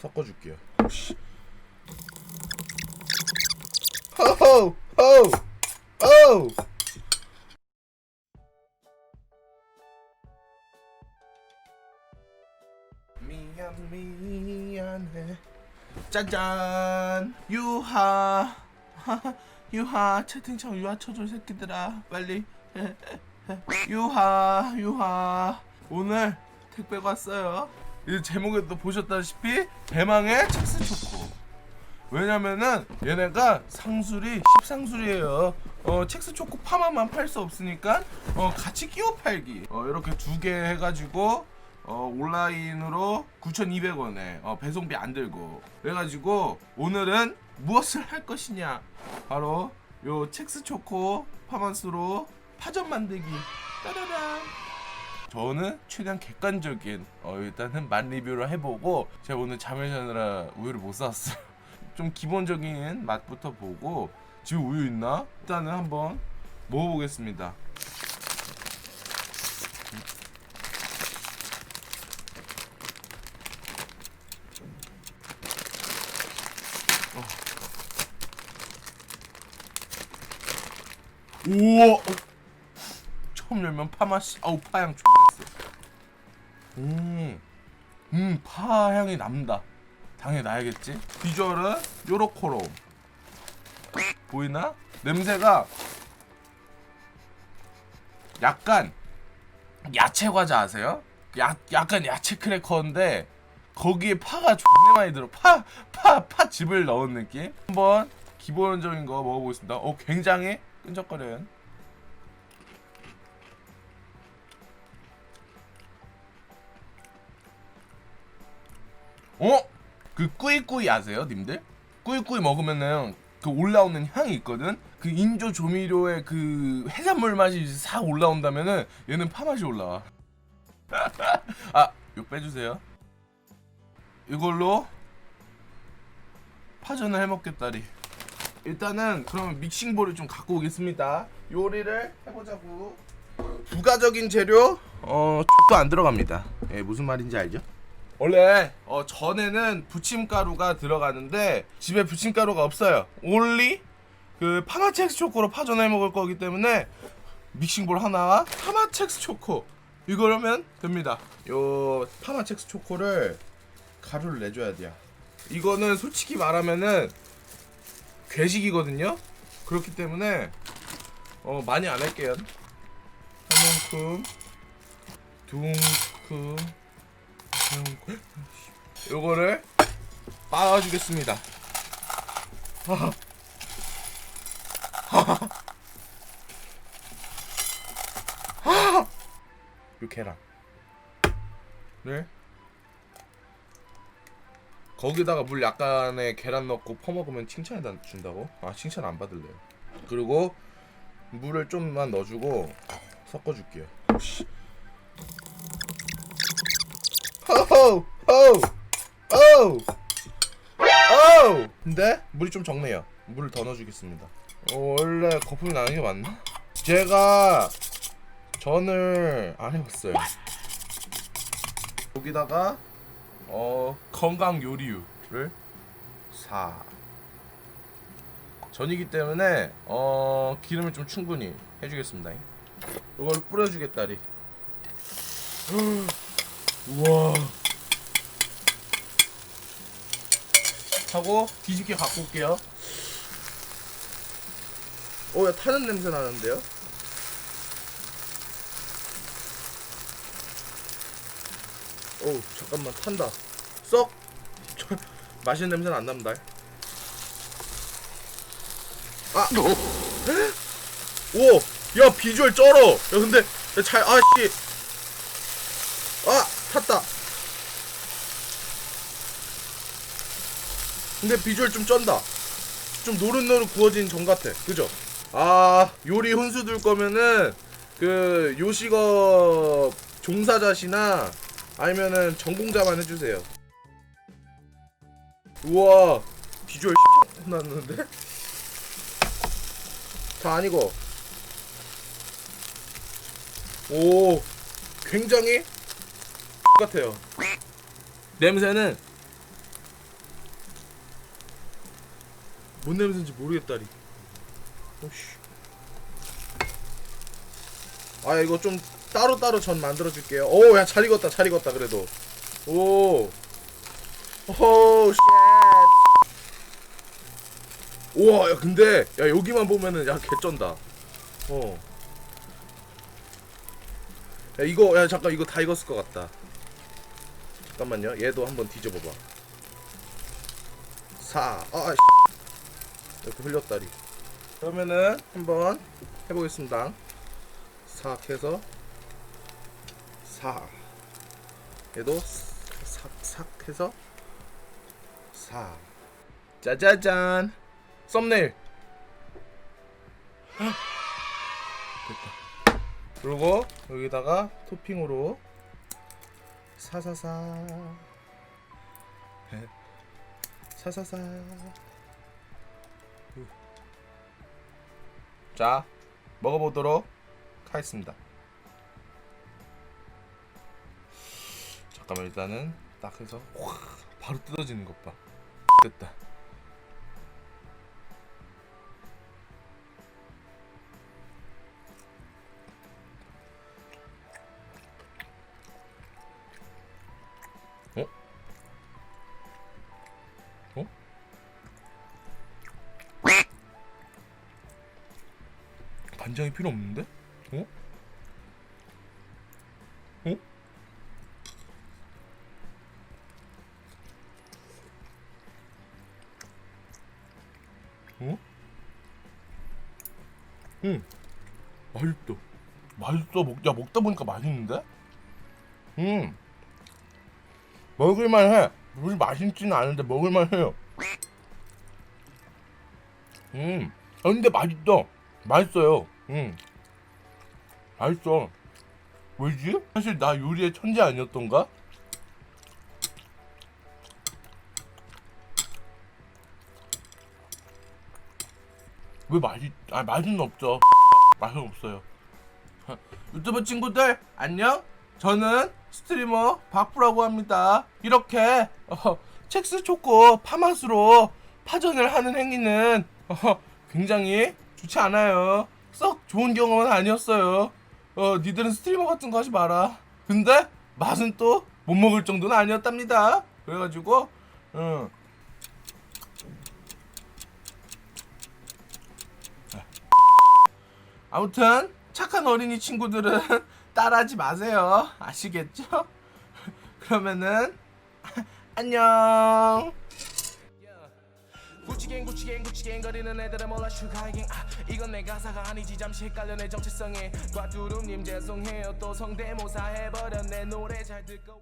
섞어줄게요. 씨. 호호 호 오. 미안 미안해. 짜잔 유하 유하 채팅창 유하 쳐줘 새끼들아 빨리 유하 유하 오늘 택배가 왔어요 이 제목에도 보셨다시피 대망의 첵스 초코. 왜냐면은 얘네가 상술이 10상술이에요. 어 첵스 초코 파마만 팔 수 없으니까 어 같이 끼워 팔기. 어 이렇게 두 개 해가지고 어 온라인으로 9,200원에 어 배송비 안 들고. 그래가지고 오늘은 무엇을 할 것이냐? 바로 요 첵스 초코 파마스로 파전 만들기. 따다란 저는 최대한 객관적인 어 일단은 맛 리뷰를 해보고 제가 오늘 잠을 자느라 우유를 못 샀어요. 좀 기본적인 맛부터 보고 지금 우유 있나? 일단은 한번 먹어보겠습니다. 우와. 어. 처음 열면 파맛이 아우 존나어 음, 음 파 향이 남다. 당연히 나야겠지? 비주얼은 요렇코롬 보이나? 냄새가 약간 야채 과자 아세요? 야, 약간 야채 크래커인데 거기에 파가 존나 많이 들어. 파, 파, 파 즙을 넣은 느낌? 한번 기본적인 거 먹어보겠습니다. 어 굉장히 끈적거려요 어? 그 꾸이꾸이 아세요, 님들? 꾸이꾸이 먹으면은 그 올라오는 향이 있거든. 그 인조 조미료의 그 해산물 맛이 싹 올라온다면은 얘는 파 맛이 올라와. 아, 이거 빼주세요. 이걸로 파전을 해 먹겠다리. 일단은 그럼 믹싱볼을 좀 갖고 오겠습니다. 요리를 해보자고. 부가적인 재료 어 X도 안 들어갑니다. 예, 무슨 말인지 알죠? 원래 어, 전에는 부침가루가 들어가는데 집에 부침가루가 없어요. 올리 그 파마첵스 초코로 파전해 먹을 거기 때문에 믹싱볼 하나와 파마첵스 초코 이거라면 됩니다. 요 파마첵스 초코를 가루를 내줘야 돼요. 이거는 솔직히 말하면은 괴식이거든요. 그렇기 때문에 어 많이 안 할게요. 한 움큼, 두 움큼. 요거를 빻아주겠습니다. 요 계란. 네. 거기다가 물 약간의 계란 넣고 퍼먹으면 칭찬해 준다고? 아 칭찬 안 받을래요. 그리고 물을 좀만 넣어주고 섞어줄게요. 씨. 호호 호 오! 오! 근데 물이 좀 적네요. 물을 더 넣어주겠습니다. 어, 원래 거품이 나는 게 맞나? 제가 전을 안 해봤어요. 여기다가 어 건강 요리유를 4 전이기 때문에 어 기름을 좀 충분히 해주겠습니다. 이걸 뿌려주겠다리. 우와. 하고 뒤집게 갖고 올게요. 오, 야, 타는 냄새 나는데요? 오, 잠깐만, 탄다. 썩! 저, 맛있는 냄새는 안 납니다. 아! 오! 야, 비주얼 쩔어! 야, 근데, 야, 잘, 아, 씨! 아! 탔다! 근데 비주얼 좀 쩐다. 좀 노릇노릇 구워진 전 같아. 그죠? 아, 요리 혼수 둘 거면은, 그, 요식업 종사자시나, 아니면은 전공자만 해주세요. 우와, 비주얼 혼났는데? 다 아니고. 오, 굉장히 같아요. 냄새는 뭔 냄새인지 모르겠다리. 오씨. 아 이거 좀 따로 따로 전 만들어 줄게요. 오, 야 잘 익었다, 잘 익었다 그래도. 오. 오, 쉣. 우와, 야 근데 야 여기만 보면은 야 개쩐다. 어. 야 이거 야 잠깐 이거 다 익었을 것 같다. 잠깐만요. 얘도 한번 뒤져봐봐. 사. 아. 씨. 이렇게 흘렸다리. 그러면은 한번 해보겠습니다. 삭 해서 사. 얘도 삭삭 해서 사. 짜자잔. 썸네일. 헉. 됐다. 그리고 여기다가 토핑으로 사사사. 네. 사사사. 자, 먹어보도록 하겠습니다. 잠깐만 일단은 딱 해서 확 바로 뜯어지는 것 봐. 됐다. 반장이 필요 없는데? 어? 어? 어? 응. 맛있어. 맛있어. 먹, 야, 먹다 보니까 맛있는데? 음. 먹을만 해. 물이 맛있지는 않은데 먹을만 해요. 음. 아, 근데 맛있어. 맛있어요. 음. 맛있어. 왜지? 사실 나 요리의 천재 아니었던가? 왜 맛이 아 맛은 없죠. 맛은 없어요. 유튜브 친구들 안녕. 저는 스트리머 박프라고 합니다. 이렇게 어, 첵스 초코 파맛으로 파전을 하는 행위는 어, 굉장히 좋지 않아요. 썩 좋은 경험은 아니었어요. 어, 니들은 스트리머 같은 거 하지 마라. 근데 맛은 또 못 먹을 정도는 아니었답니다. 그래가지고, 응. 아무튼 착한 어린이 친구들은 따라하지 마세요. 아시겠죠? 그러면은 안녕. 구치갱 구치갱 구치갱 거리는 애들은 몰라 슈가갱 아, 이건 내 가사가 아니지. 잠시 헷갈려 내 정체성에. 과두rum님 죄송해요. 또 성대모사 해버려 내 노래 잘 듣고